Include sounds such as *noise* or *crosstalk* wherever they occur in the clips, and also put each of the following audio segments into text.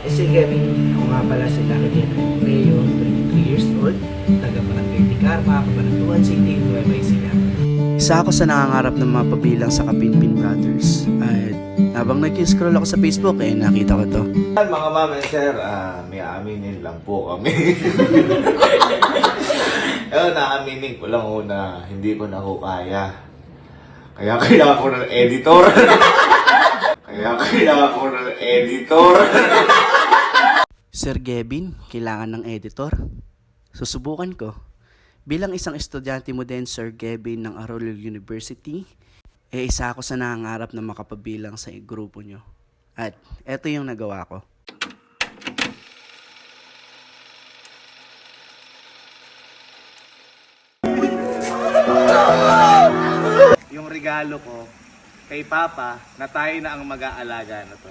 Eh, si Kevin, ako nga pala si Henry Leo, 23 years old, taga Barangay Ticarma, Cabanatuan City, Nueva Ecija. Isa ako sa nangangarap ng mga pabilang sa Kapinpin Brothers. At habang nag-scroll ako sa Facebook, eh, nakita ko to. Mga ma'am and sir, ah, may aaminin lang po kami. *laughs* Ayun, naaminin ko lang ho na hindi ko na ho kaya. Kaya kailangan ko ng editor. *laughs* Kaya kailangan ko ng editor. *laughs* Sir Gavin, kailangan ng editor? Susubukan ko. Bilang isang estudyante mo din, Sir Gavin ng Arroyo University, eh isa ako sa nangangarap na makapabilang sa grupo nyo. At eto yung nagawa ko. Yung regalo ko kay Papa na tayo na ang mag-aalaga na to.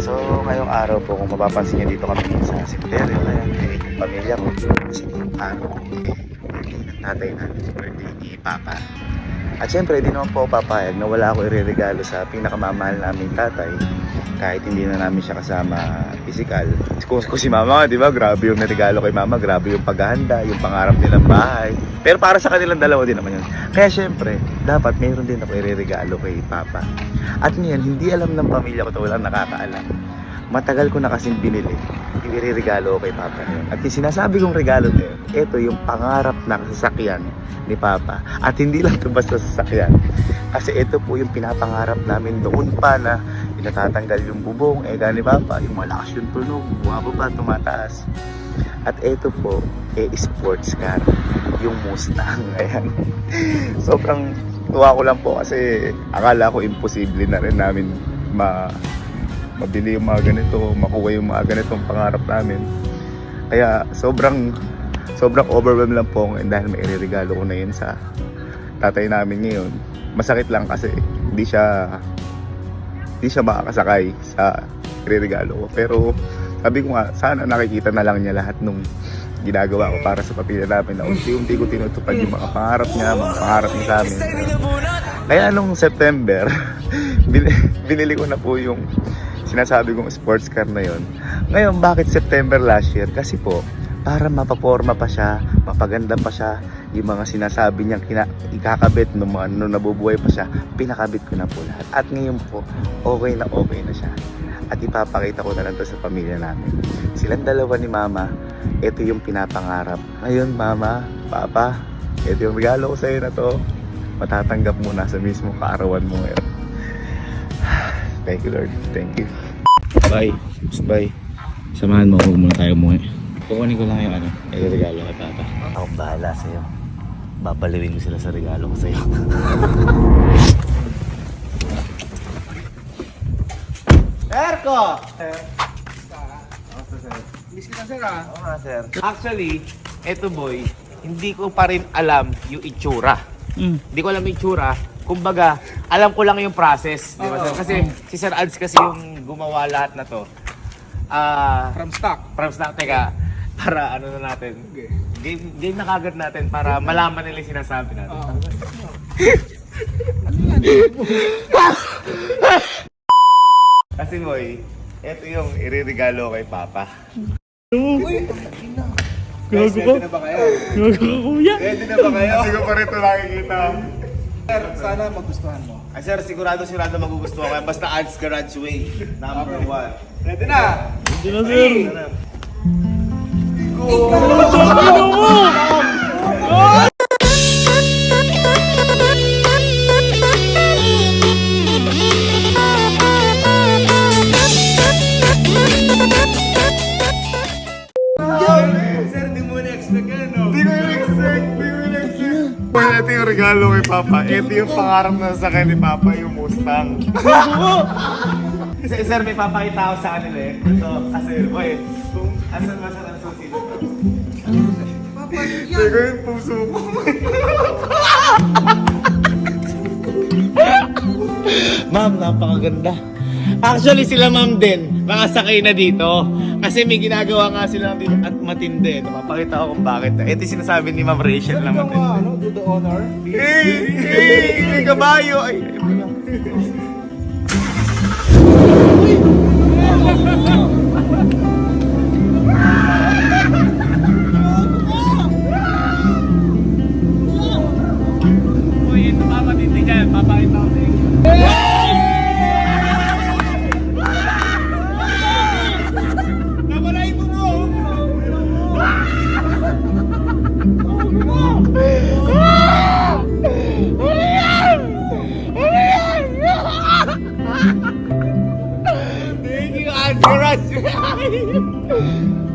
So, ngayong araw po, kung mapapansin nyo dito kami sa cemetery, kaya eh, yung pamilya ko, kasi yung araw, eh, tatay namin, birthday ni Papa. At syempre, di naman po papayag na wala ako ireregalo sa pinakamamahal naming tatay, kahit hindi na namin siya kasama physical. Kung, kung si mama, di ba, grabe yung regalo kay mama, grabe yung paghahanda, yung pangarap nilang bahay. Pero para sa kanilang dalawa din naman yun. Kaya syempre, dapat mayroon din ako ireregalo kay Papa. At ngayon, hindi alam ng pamilya ko to, walang nakakaalam. Matagal ko na kasing binili yung iririgalo ko kay Papa yun. At yung sinasabi kong regalo na ito yung pangarap na sasakyan ni Papa. At hindi lang ito basta sasakyan. Kasi ito po yung pinapangarap namin noon pa na inatatanggal yung bubong, eh ni Papa, yung malakas yung tunog, bumababa, tumataas. At ito po, eh, sports car, yung Mustang. *laughs* Ayan. Sobrang tuwa ko lang po kasi akala ko imposible na rin namin ma mabili yung mga ganito, makuha yung mga ganitong pangarap namin. Kaya sobrang sobrang overwhelmed lang po ako dahil may iririgalo ko na yun sa tatay namin ngayon. Masakit lang kasi hindi siya hindi siya makakasakay sa iririgalo ko. Pero sabi ko nga, sana nakikita na lang niya lahat nung ginagawa ko para sa pamilya namin na unti-unti ko tinutupad yung mga pangarap niya, mga pangarap niya sa amin. Kaya nung September, *laughs* bin- binili ko na po yung sinasabi kong sports car na yon. Ngayon, bakit September last year? Kasi po, para mapaporma pa siya, mapaganda pa siya, yung mga sinasabi niyang kina- ikakabit nung, mga, nung nabubuhay pa siya, pinakabit ko na po lahat. At ngayon po, okay na okay na siya. At ipapakita ko na lang to sa pamilya namin. Silang dalawa ni Mama, ito yung pinapangarap. Ngayon, Mama, Papa, ito yung regalo ko sa iyo na to. Matatanggap mo na sa mismo kaarawan mo ngayon. Thank you, Lord. Thank you. Bye. Bye. Samahan mo, huwag muna tayo umuwi. Kukunin ko lang yung ano, yung regalo kay Papa. Akong bahala sa'yo. Babaliwin ko sila sa regalo ko sa'yo. *laughs* Erko! Oo nga, sir. Actually, eto boy, hindi ko pa rin alam yung itsura. Hindi ko alam yung itsura. Kumbaga, alam ko lang yung process. Di ba, sir? Kasi si Sir Ads kasi yung gumawa lahat na to. Ah, From stock. from stock, teka, para ano na natin. Game, game na kagad natin para malaman nila yung sinasabi natin. Kasi boy, eto yung iririgalo kay Papa. Guys, ready na ba kayo? Ready na ba kayo? Hindi ko pa rin ito nakikita. Sir, sana magustuhan mo. Ay sir, sigurado sigurado magugustuhan ko. yan. Basta Ads Garage Way, number one. Ready na? Ready na. Sir, yung regalo kay Papa. Ito yung pangarap na sa ni Papa, yung Mustang. *laughs* Sir, sir, may papakita ako sa kanila eh. Ito, kasi, boy, kung asan ba sa ang susi nito? Teka yung puso ko. Ma'am, napakaganda. Actually, sila ma'am din, nakasakay na dito. Kasi may ginagawa nga sila dito at matindi. Napapakita ko kung bakit. Ito yung sinasabi ni Ma'am Rachel na matindi. ano, do the honor. Hey! Hey! Kabayo! Ay, ay, wala. *laughs* Angeras!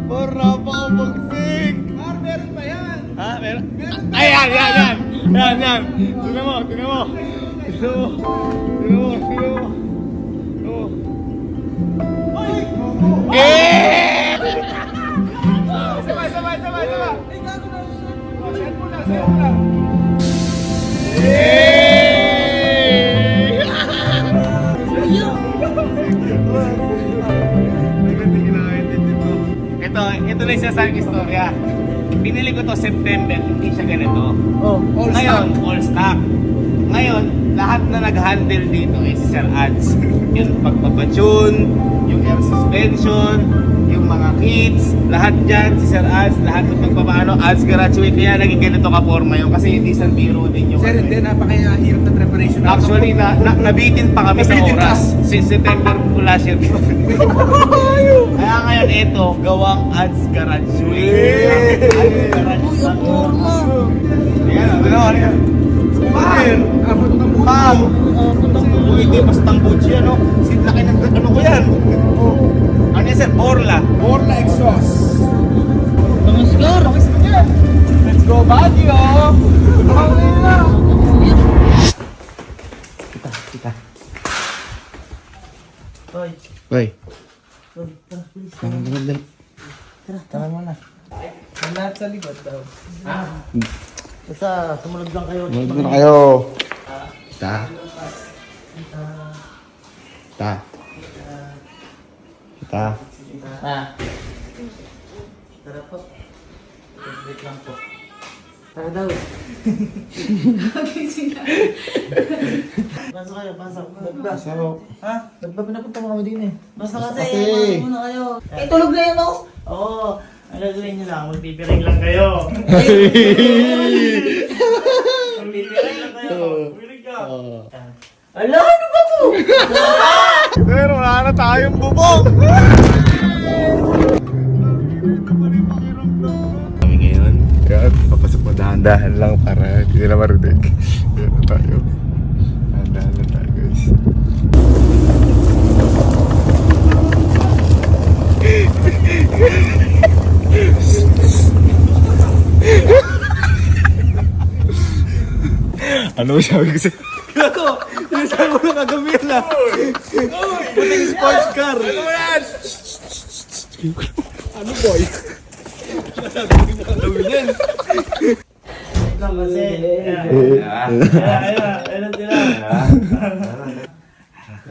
Para pa ako magsing! Mar, meron pa yan. Ha? Meron? Ay, yan, yan, yan! Yan, yan! Tignan mo, tignan mo! Tignan mo! Tignan mo, tignan mo! Eh! Sabay, sabay, sabay, sabay. Ay, gago na. Oh, Send mo na, send mo na. Ito, na yung sinasabing istorya. Binili ko to September, hindi siya ganito. Oh, all Ngayon, all stock. Ngayon, lahat na nag-handle dito ay si Sir Ads. Yung pagpapatune, yung air suspension, yung mga kits, lahat dyan, si Sir Ads, lahat ng pagpapaano, Ads graduate, kaya naging ganito ka-forma yun kasi hindi isang biro din yung Sir, ano hindi, eh. napakahirap na preparation. Actually, na, na, nabitin pa kami sa oras. Since September po last year. Kaya ngayon, ito, gawang ads graduate. Ads graduate. Ayan, ano, ano yan? Fire! Abot ng buhay. Pam! Kung hindi, bastang butchi, ano? Huwag na kayo. Ta. Ta. Ta. Pasok *laughs* kayo, pasok. Pasok. Ha? Ba't ba pinapunta mo kami din eh? Basta kasi, pasok muna kayo. Eh, tulog na yan ako! Oo. Ang gagawin nyo lang, magpipiring lang kayo. *laughs* magpipiring lang kayo. Pipiring ka. Ala, ano ba to? Pero wala na tayong bubong! Kami ngayon, kaya papasok mo dahan-dahan lang para hindi nila marinig. Kaya na tayo. Dahan-dahan lang tayo guys. Ano sabi ko sa'yo? Gago! Sinasabi mo na kagawin na! Buting sports car! Ano mo yan? ano boy? Sinasabi mo na! Wait lang kasi. Ayan, ayan, sila.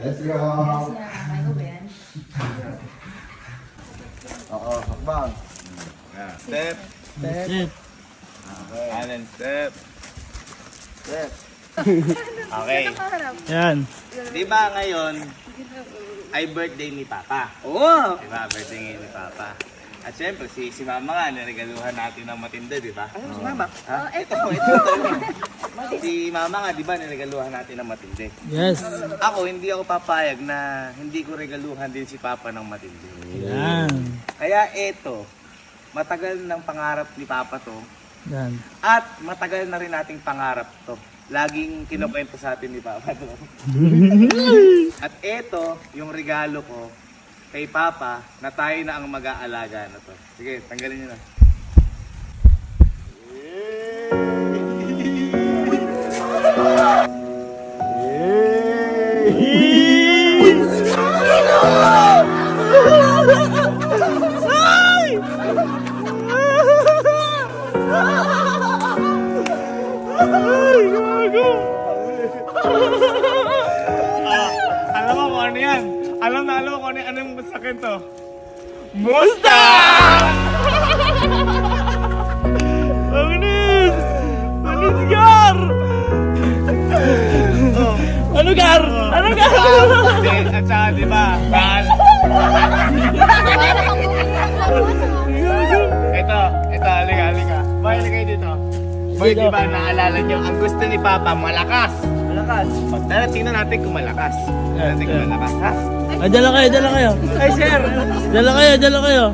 Let's go. Oo, hakbang. Step. Step. And step. Step. Okay. Yan. Di ba ngayon ay birthday ni Papa? Oo! Di ba? Birthday ngayon ni Papa. At syempre, si, si Mama nga, niregaluhan natin ng matindi, di ba? Ano si Mama? Ha? ito, ito, ito. *laughs* si Mama nga, di ba, niregaluhan natin ng matindi. Yes. Ako, hindi ako papayag na hindi ko regaluhan din si Papa ng matindi. Yan. Kaya ito, matagal ng pangarap ni Papa to, Yan. at matagal na rin nating pangarap to. Laging kinukwento sa atin ni Papa to. *laughs* At ito, yung regalo ko kay Papa na tayo na ang mag-aalaga na to. Sige, tanggalin nyo na. Alam na alam kung ano, anong masakit to? Mustang! Agnes! Agnes Gar! Ano gar? Ano gar? Hindi, at saka di ba, Gal? Ito, ito, halika, halika. Boy, halika kayo dito. Boy, di ba, naalala nyo, ang gusto ni Papa, malakas. Malakas. Tara, tingnan natin kung malakas. Tingnan natin kung malakas, ha? Ay, dala kayo, dala kayo. Ay, sir. Dala kayo, dala kayo.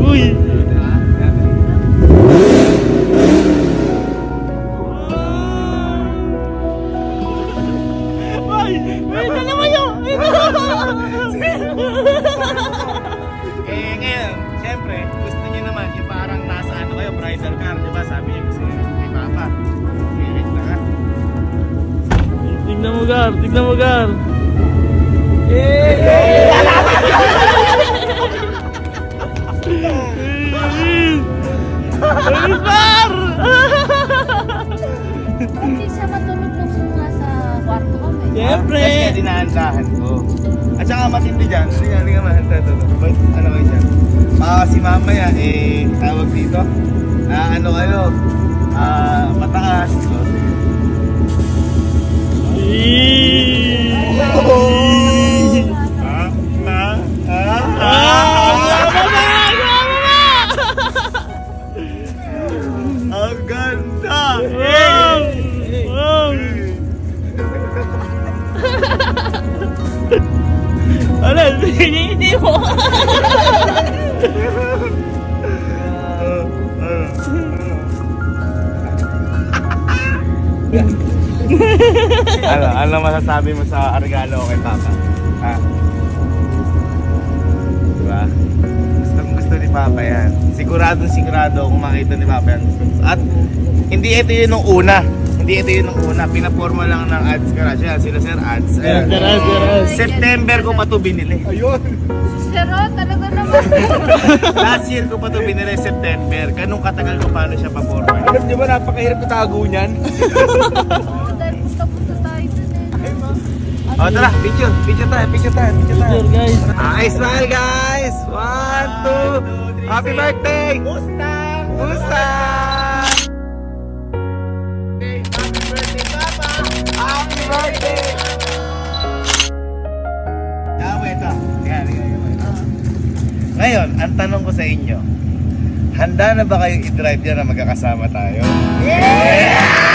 Uy. Ano, ano masasabi mo sa regalo kay Papa? Ha? Diba? Gustong gusto ni Papa yan. Siguradong sigurado kung makita ni Papa yan. Gusto, gusto. At hindi ito yun nung una. Hindi ito yun nung una. Pinaporma lang ng ads garage. Yan, sila sir ads. Ayan. Tara, tara. September ko pa ito binili. Pero talaga naman. *laughs* Last year ko pa ito binili, September. Ganun katagal ko paano siya paporma. Alam niyo ba, napakahirap itago niyan? Dahil punta-punta tayo dun eh. O tara, picture. Picture tayo, picture tayo, picture tayo. Picture, guys. Okay, smile guys! One, two, happy birthday! Mustang! Mustang! Birthday! Tama. Yan, yan, yan. Ngayon, ang tanong ko sa inyo, handa na ba kayong i-drive yan na magkakasama tayo? Yeah!